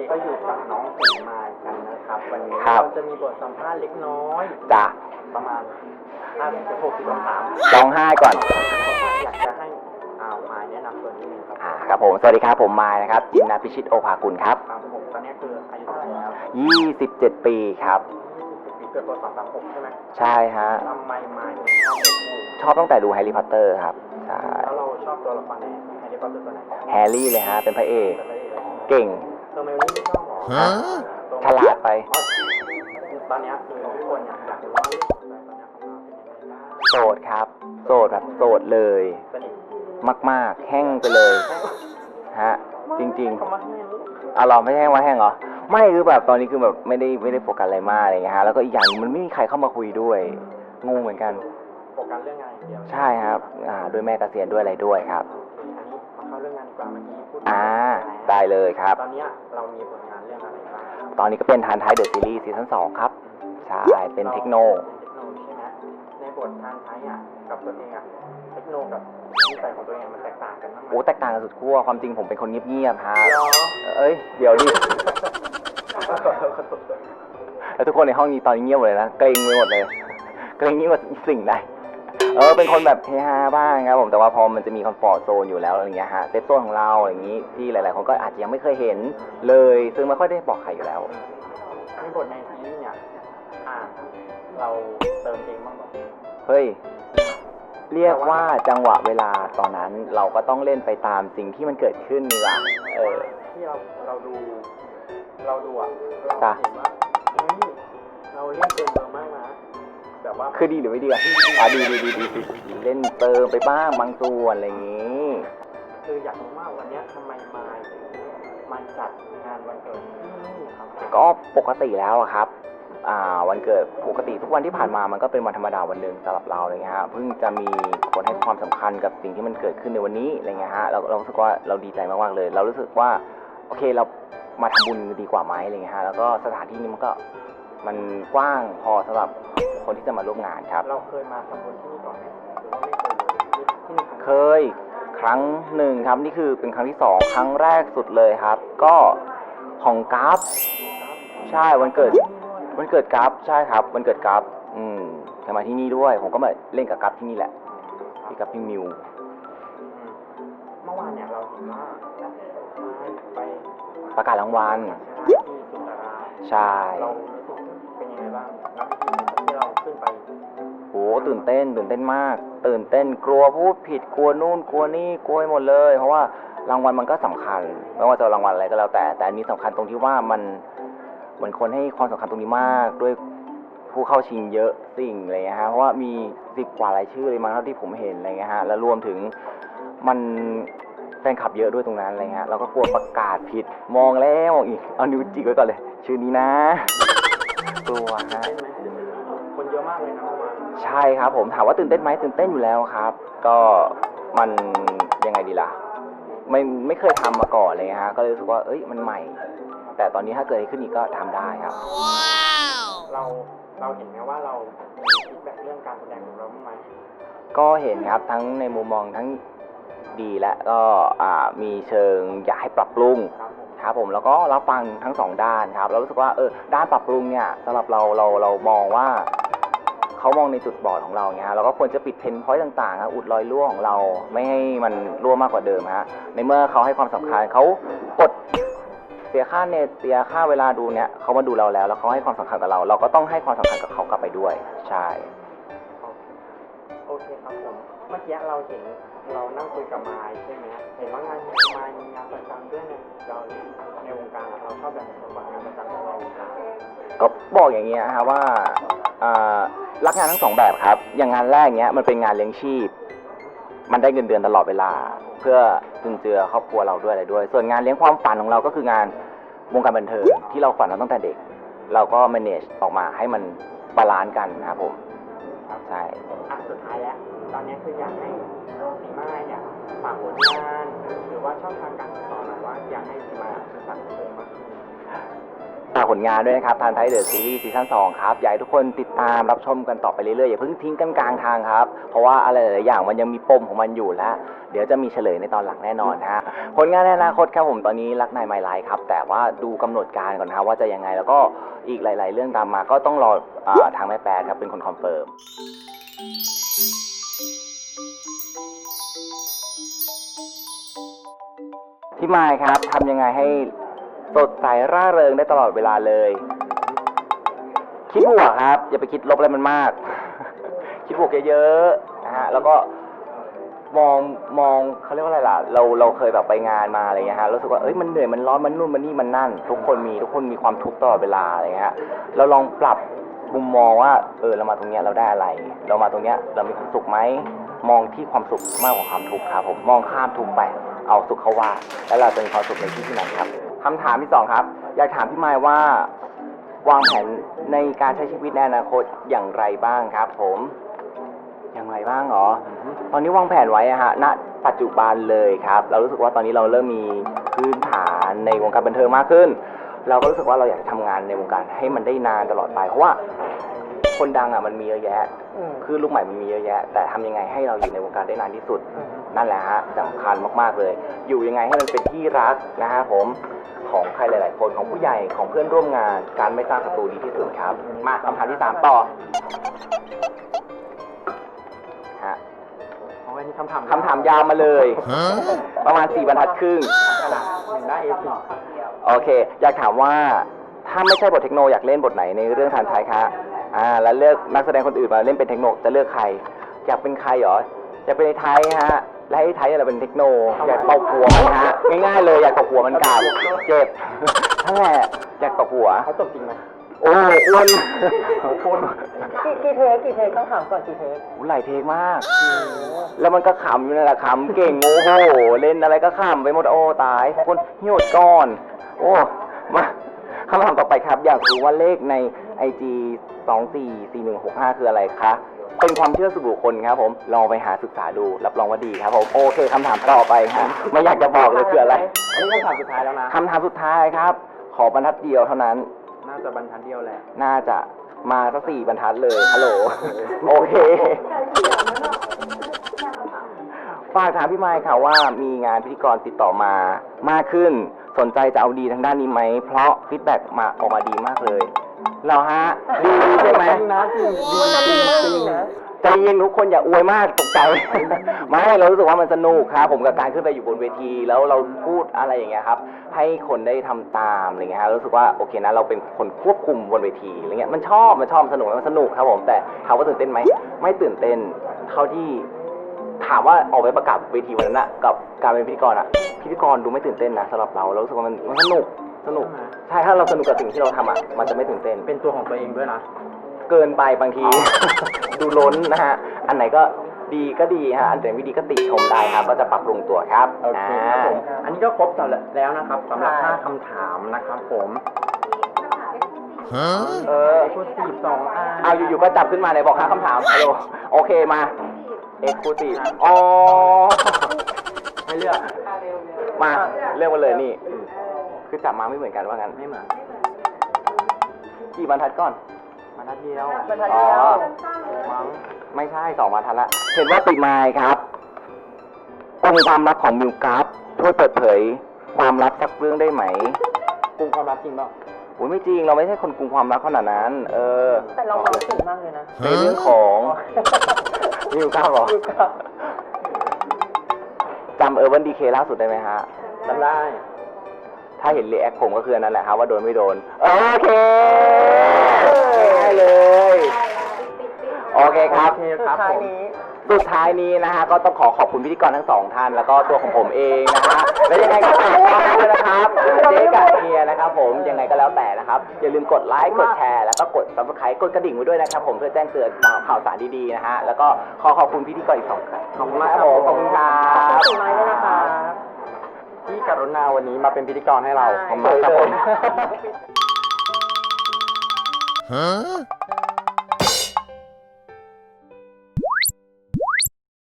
ดีก็อยู่กับน้องสีมากันนะครับ วันนี้ครับ เราจะมีบทสัมภาษณ์เล็กน้อยจ้ะประมาณ50ถึง60คำถามร้องไห้ก่อน อยากจะให้อ่ามายแนะนำตัวนิดนึงครับอ่าครับผม สวัสดีครับ ผมมายนะครับ จินนาพิชิตโอภากุลครับครับผมตอนนี้คืออายุเท่าไหร่แล้ว27 ปีครับ 20ปีเกิดพศ36ใช่ไหมใช่ฮะ ทำไมมายถึงชอบเล่นงูชอบตั้งแต่ดูแฮร์รี่พอตเตอร์ครับ ใช่ แล้วเราชอบตัวละครไหนแฮร์รี่พอตเตอร์ตัวไหนแฮร์รี่เลยฮะ เป็นพระเอก เป็นพระเอกเลยใช่ไหมเก่งเทอร์เมลนี่ไม่ชอบหรอฮะตัวฉลาดไปอ๋อตอนเนี้ยคือทุกคนอยากอยากรู้ว่าเรื่องของเราตอนเนี้ยของเราเป็นยังไงบ้างโสดครับ โสดแบบโสดเลย สนิทมากๆ แห้งไปเลย ฮะ จริงคำว่าแห้งๆอะเราไม่แห้งว่าแห้งเหรอ ไม่คือแบบตอนนี้คือแบบไม่ได้ไม่ได้โฟกัสอะไรมากอะไรเงี้ยฮะแล้วก็อีกอย่างหนึ่งมันไม่มีใครเข้ามาคุยด้วยงงเหมือนกัน โฟกัสเรื่องงานอย่างเดียวใช่ครับอ่าด้วยแม่เกษียณด้วยอะไรด้วยครับโอเคอันนี้มาเข้าเรื่องงานดีกว่าเมื่อกี้พูดอ่าได้ ได้เลยครับ ตอนเนี้ยเรามีผลงานเรื่องอะไรบ้างตอนนี้ก็เป็นทานท้ายเดอะซีรีส์ซีซั่นสองครับ ใช่ เป็นเทคโนเป็นเทคโนใช่ไหมในบททางไทยอะกับตัวเองอะเทคโนกับนิสัยของตัวเองมันแตกต่างกันบ้างไหมโอ้แตกต่างกันสุดขั้วความจริงผมเป็นคนเงียบๆฮะเหรอเอ้ย เดี๋ยวดิขอโทษขอโทษแล้วทุกคนในห้องนี้ตอนนี้เงียบหมดเลยนะ เกรงไปหมดเลย เกรงยิ่งกว่าสิ่งใด เออเป็นคนแบบเฮฮาบ้างครับผมแต่ว่าพอมันจะมีคอมฟอร์ตโซนอยู่แล้วอะไรเงี้ยฮะเซฟโซนของเราอะไรอย่างนี้ที่หลาย ๆ คนก็อาจจะยังไม่เคยเห็นเลย ซึ่งไม่ค่อยได้บอกใครอยู่แล้ว ในบทในซีรีส์เนี่ยอ่าเราเติมเองบ้างปะเฮ้ย เรียกว่าจังหวะเวลาตอนนั้นเราก็ต้องเล่นไปตามสิ่งที่มันเกิดขึ้นนี่ละเออ ที่เราเราดู เราดูอะเราจ้ะ เห็นว่าเฮ้ยเราเล่นเกินเบอร์มากนะ แบบว่าคือดีหรือไม่ดีอะอะดีดีดีดีดีเล่นเติมไปบ้างบางส่วนอะไรอย่างงี้ คืออยากรู้ว่าวันเนี้ยทำไมมายถึงมาจัดงานวันเกิดที่นี่ครับก็ปกติแล้วอะครับ อ่า วันเกิดปกติทุกวันที่ผ่านมามันก็เป็นวันธรรมดาวันหนึ่งสำหรับเราอะไรเงี้ยฮะเพิ่งจะมีคนให้ความสำคัญกับสิ่งที่มันเกิดขึ้นในวันนี้อะไรเงี้ยฮะเราเรารู้สึกว่าเราดีใจมากๆเลย เรารู้สึกว่า โอเคเรามาทำบุญดีกว่าไหมอะไรเงี้ยฮะแล้วก็สถานที่นี้มันก็ มันกว้างพอสำหรับคนที่จะมาร่วมงานครับ เราเคยมาทำบุญที่นี่ก่อนไหมหรือว่าไม่เคยเลยที่นี่เคยครั้งหนึ่งครับนี่คือเป็นครั้งที่สองครั้งแรกสุดเลยครับ ก็ของกราฟใช่วันเกิดวันเกิดกราฟใช่ครับวันเกิดกราฟอืมเคยมาที่นี่ด้วย ผมก็มาเล่นกับกราฟที่นี่แหละพี่กับพี่มิวเมื่อวานเนี่ยเราเห็นว่าไปประกาศรางวัลที่สุนทราใช่เรารู้สึกเป็นยัง ไงบ้างนับที่เราขึ้นไปโหตื่นเต้นตื่นเต้นมาก ตื่นเต้นกลัวพูดผิดกลัวนู่นกลัวนี่กลัวหมดเลย เพราะว่ารางวัลมันก็สำคัญ ไม่ว่าจะรางวัลอะไรก็แล้วแต่ แต่อันนี้สำคัญตรงที่ว่ามันเหมือนคนให้ความสำคัญตรงนี้มาก ด้วยผู้เข้าชิงเยอะสิ่งอะไรเงี้ยฮะเพราะว่ามีสิบกว่ารายชื่อเลยมั้งเท่าที่ผมเห็นอะไรเงี้ยฮะแล้วรวมถึงมันแฟนคลับเยอะด้วยตรงนั้นอะไรเงี้ยเราก็กลัวประกาศผิดมองแล้วมองอีกเอานิ้วจิกไว้ก่อนเลย ชื่อนี้นะ กลัวฮะเต้นไหมคนเยอะมากเลยนะเมื่อวานใช่ครับผมถามว่าตื่นเต้นไหมตื่นเต้นอยู่แล้วครับ ก็มันยังไงดีล่ะ ไม่ไม่เคยทำมาก่อนเลยฮะก็เลยรู้สึกว่าเอ้ยมันใหม่ แต่ตอนนี้ถ้าเกิดอะไรขึ้นอีกก็ทำได้ครับเราเราเห็นไหมว่าเรามีฟีดแบ็กเรื่องการแสดงของเราบ้างไหมก็เห็นครับทั้งในมุมมองทั้งดีและก็อ่ามีเชิงอยากให้ปรับปรุง ครับผม ครับผมแล้วก็รับฟังทั้งสองด้านครับเรารู้สึกว่าเออด้านปรับปรุงเนี่ยสำหรับเราเราเรามองว่าเขามองในจุดบอดของเราไงฮะเราก็ควรจะปิดเพนพอยต์ต่างๆอุดรอยรั่วของเราไม่ให้มันรั่วมากกว่าเดิมฮะในเมื่อเขาให้ความสำคัญเขากดเสียค่าเน็ตเสียค่าเวลาดูเนี่ยเขามาดูเราแล้ว แล้วเขาให้ความสำคัญกับเรา เราก็ต้องให้ความสำคัญกับเขากลับไปด้วย ใช่ เคครับผม เมื่อกี้เราเห็นเรานั่งคุยกับมายใช่ไหมเห็นว่างานมายมีงานประจำด้วยเนี่ยเราในวงการอะเราชอบแบบไหนมากกว่างานประจำของเราวงการก็บอกอย่างเงี้ยฮะว่าอ่ารับงานทั้งสองแบบครับ อย่างงานแรกเนี้ยมันเป็นงานเลี้ยงชีพ มันได้เงินเดือนตลอดเวลา เพื่อจุนเจือครอบครัวเราด้วยอะไรด้วย ส่วนงานเลี้ยงความฝันของเราก็คืองานวงการบันเทิงที่เราฝันมาตั้งแต่เด็ก เราก็ manage ออกมาให้มันบาลานซ์กันนะครับผม ใช่ อะสุดท้ายแล้ว ตอนนี้คืออยากให้สีมายเนี่ยฝากผลงานหรือว่าช่องทางการติดต่อหน่อยว่าอยากให้สีมาสื่อสารกับตัวเองาน ผลงานด้วยนะครับทานไทยเดอะซีรีส์ซีซั่น2ครับ อยากให้ทุกคนติดตามรับชมกันต่อไปเรื่อยๆ อย่าเพิ่งทิ้งกันกลางทางครับ เพราะว่าอะไรหลายๆอย่างมันยังมีปมของมันอยู่และ เดี๋ยวจะมีเฉลยในตอนหลังแน่นอนฮะผลงานในอนาคตครับผมตอนนี้รักนายไมล์ไลท์ครับ แต่ว่าดูกำหนดการก่อนนะครับว่าจะยังไงแล้วก็อีกหลาย ๆ เรื่องตามมาก็ต้องรออทางแม่แปดครับเป็นคนคอนเฟิร์มพี่มายครับทำยังไงให้ สดใสร่าเริงได้ตลอดเวลาเลย คิดบวกครับ อย่าไปคิดลบอะไรมันมาก คิดบวกเยอะๆนะฮะแล้วก็มองมองเขาเรียกว่าอะไรล่ะ เราเราเคยแบบไปงานมาอะไรเงี้ยฮะรู้สึกว่าเอ้ยมันเหนื่อยมันร้อนมันนู่นมันนี่มันนั่น ทุกคนมีทุกคนมีความทุกข์ตลอดเวลาอะไรเงี้ยฮะเราลองปรับมุมมองว่าเออเรามาตรงเนี้ยเราได้อะไร เรามาตรงเนี้ยเรามีความสุขไหมมองที่ความสุขมากกว่าความทุกข์ครับผมมองข้ามทุกข์ไป เอาสุขเขาว่า แล้วเราจะมีความสุขในที่ที่นั้นครับ คำถามที่สองครับ อยากถามพี่มายว่าวางแผนในการใช้ชีวิตในอนาคตอย่างไรบ้างครับ ผม อย่างไรบ้างเหรอ ตอนนี้วางแผนไว้อะฮะณปัจจุบันเลยครับ เรารู้สึกว่าตอนนี้เราเริ่มมีพื้นฐานในวงการบันเทิงมากขึ้น เราก็รู้สึกว่าเราอยากจะทำงานในวงการให้มันได้นานตลอดไป เพราะว่าคนดังอะมันมีเยอะแยะอืมคือลูกใหม่มันมีเยอะแยะ แต่ทำยังไงให้เราอยู่ในวงการได้นานที่สุดอืม นั่นแหละฮะสำคัญมากๆเลย อยู่ยังไงให้มันเป็นที่รักนะฮะผมของใครหลาย ๆ คนของผู้ใหญ่ของเพื่อนร่วมงาน การไม่สร้างศัตรูดีที่สุดครับ มาคำถามที่สามต่อฮะเอาไว้นี่คำถามคำถามยาวมาเลย ประมาณสี่บรรทัดครึ่งกระดาษหนึ่งหน้า A4 โอเค อยากถามว่าถ้าไม่ใช่บทเทคโนอยากเล่นบทไหนในเรื่องทานไทยคะอ่าแล้วเลือกนักแสดงคนอื่นมาเล่นเป็นเทคโนจะเลือกใคร อยากเป็นใครเหรออยากเป็นไอ้ไทยฮะ และไอ้ไทยอะไรเป็นเทคโนอยากตบหัวมันฮะง่ายๆเลยอยากตบหัวมันกลับเจ็บนั่นแหละอยากตบหัวเขาตบจริงไหมโอ้อ้วนโอ้โหกี่กี่เทคกี่เทคต้องถามก่อนกี่เทคโอ้หลายเทคมาก แล้วมันก็ขำอยู่นั่นแหละขำเก่งโอ้โหเล่นอะไรก็ขำไปหมดโอ้ตายคนเหี่ยวก้อน โอ้มาคำถามต่อไปครับ อยากรู้ว่าเลขในไอจีสองสี่สี่หนึ่งหกห้าคืออะไรคะ เป็นความเชื่อส่วนบุคคลครับผมลองไปหาศึกษาดูรับรองว่าดีครับผมโอเคคำถามต่อไปครับไม่อยากจะบอกเลยคืออะไรอันนี้คำถามสุดท้ายแล้วนะ คำถามสุดท้ายครับ ขอบรรทัดเดียวเท่านั้น น่าจะบรรทัดเดียวแหละ น่าจะมาสักสี่บรรทัดเลยฮัลโหลโอเค ฝากถามพี่ไมค์ค่ะว่ามีงานพิธีกรติดต่อมามากขึ้น สนใจจะเอาดีทางด้านนี้ไหม เพราะฟีดแบ็กมาออกมาดีมากเลย เราฮะดีใช่ไหม จริงนะจริงวันนั้นดีมากจริงนะใจเย็นทุกคนอย่าอวยมากตกใจ ไม่เรารู้สึกว่ามันสนุกครับผมกับการขึ้นไปอยู่บนเวที แล้วเราพูดอะไรอย่างเงี้ยครับ ให้คนได้ทำตามอะไรเงี้ยครับรู้สึกว่าโอเคนะเราเป็นคนควบคุมบนเวทีอะไรเงี้ยมันชอบมันชอบมันสนุกมันสนุกครับผมแต่ถามว่าตื่นเต้นไหมไม่ตื่นเต้นเท่าที่ ถามว่าออกไปประกาศเวทีวันนั้นนะกับการเป็นพิธีกรอะพิธีกรดูไม่ตื่นเต้นนะสำหรับเราเรารู้สึกว่ามันมันสนุก สนุก ใช่ถ้าเราสนุกกับสิ่งที่เราทำอะมันจะไม่ตื่นเต้น เป็นตัวของตัวเองด้วยนะ เกินไปบางที ดูล้นนะฮะ อันไหนก็ดีก็ดีฮะ อันไหนไม่ดีก็ติชมได้ครับ ก็จะปรับปรุงตัวครับโอเคครับผม อันนี้ก็ครบสำเร็จแล้วนะครับสำหรับห้าคำถามนะครับผม เออชุดสีบสองอัน เอาอยู่ๆก็จับขึ้นมาเลยบอกห้าคำถามฮัลโหลโอเคมา เอ็กซ์คลูซีฟอ๋อ ให้เลือก มา เลือกมาเลยนี่ คือจับมาไม่เหมือนกันว่างั้นไม่เหมือนกี่บรรทัดก่อนบรรทัดเดียวบรรทัดเดียวมั้งไม่ใช่สองบรรทัดละเห็นว่าติมายครับองค์ความลับของมิวกราฟช่วยเปิดเผย ความลับสักเรื่องได้ไหมกลุ่มความรักจริงเปล่าโอ้ยไม่จริงเราไม่ใช่คนกลุ่มความลับขนาดนั้น เออ แต่เราความสูงมากเลยนะในเรื่องของมิวกราฟเหรออยู่กับจำเออร์บันดีเคล่าสุดได้ไหมฮะจำได้ ถ้าเห็นรีแอคผมก็คืออันนั่นแหละครับว่าโดนไม่โดน โอเคได้เลย โอเคครับโอเคสุคดรับท้าผยมนี้สุดท้ายนี้นะฮะก็ต้องขอขอบคุณพิธีกรทั้งสองท่าน แล้วก็ตัวของผมเองนะฮะและยังไงก็ฝากช่องด้วยนะครับเจ๊กับเฮียนะครับผมยังไงก็แล้วแต่นะครับ อย่าลืมกดไลค์กดแชร์แล้วก็กด subscribe กดกระดิ่งไว้ด้วยนะครับ ผมเพื่อแจ้งเตือนข่าวสารดีๆนะฮะแล้วก็ขอขอบคุณพิธีกรอีกสองครั้งขอบคุณมากครับผมขอบคุณครัขอบบคุณไม้ด้วยนะคะ ที่กรุณาวันนี้มาเป็นพิธีกรให้เราใช่ขอบคุณมากครับผม Huh?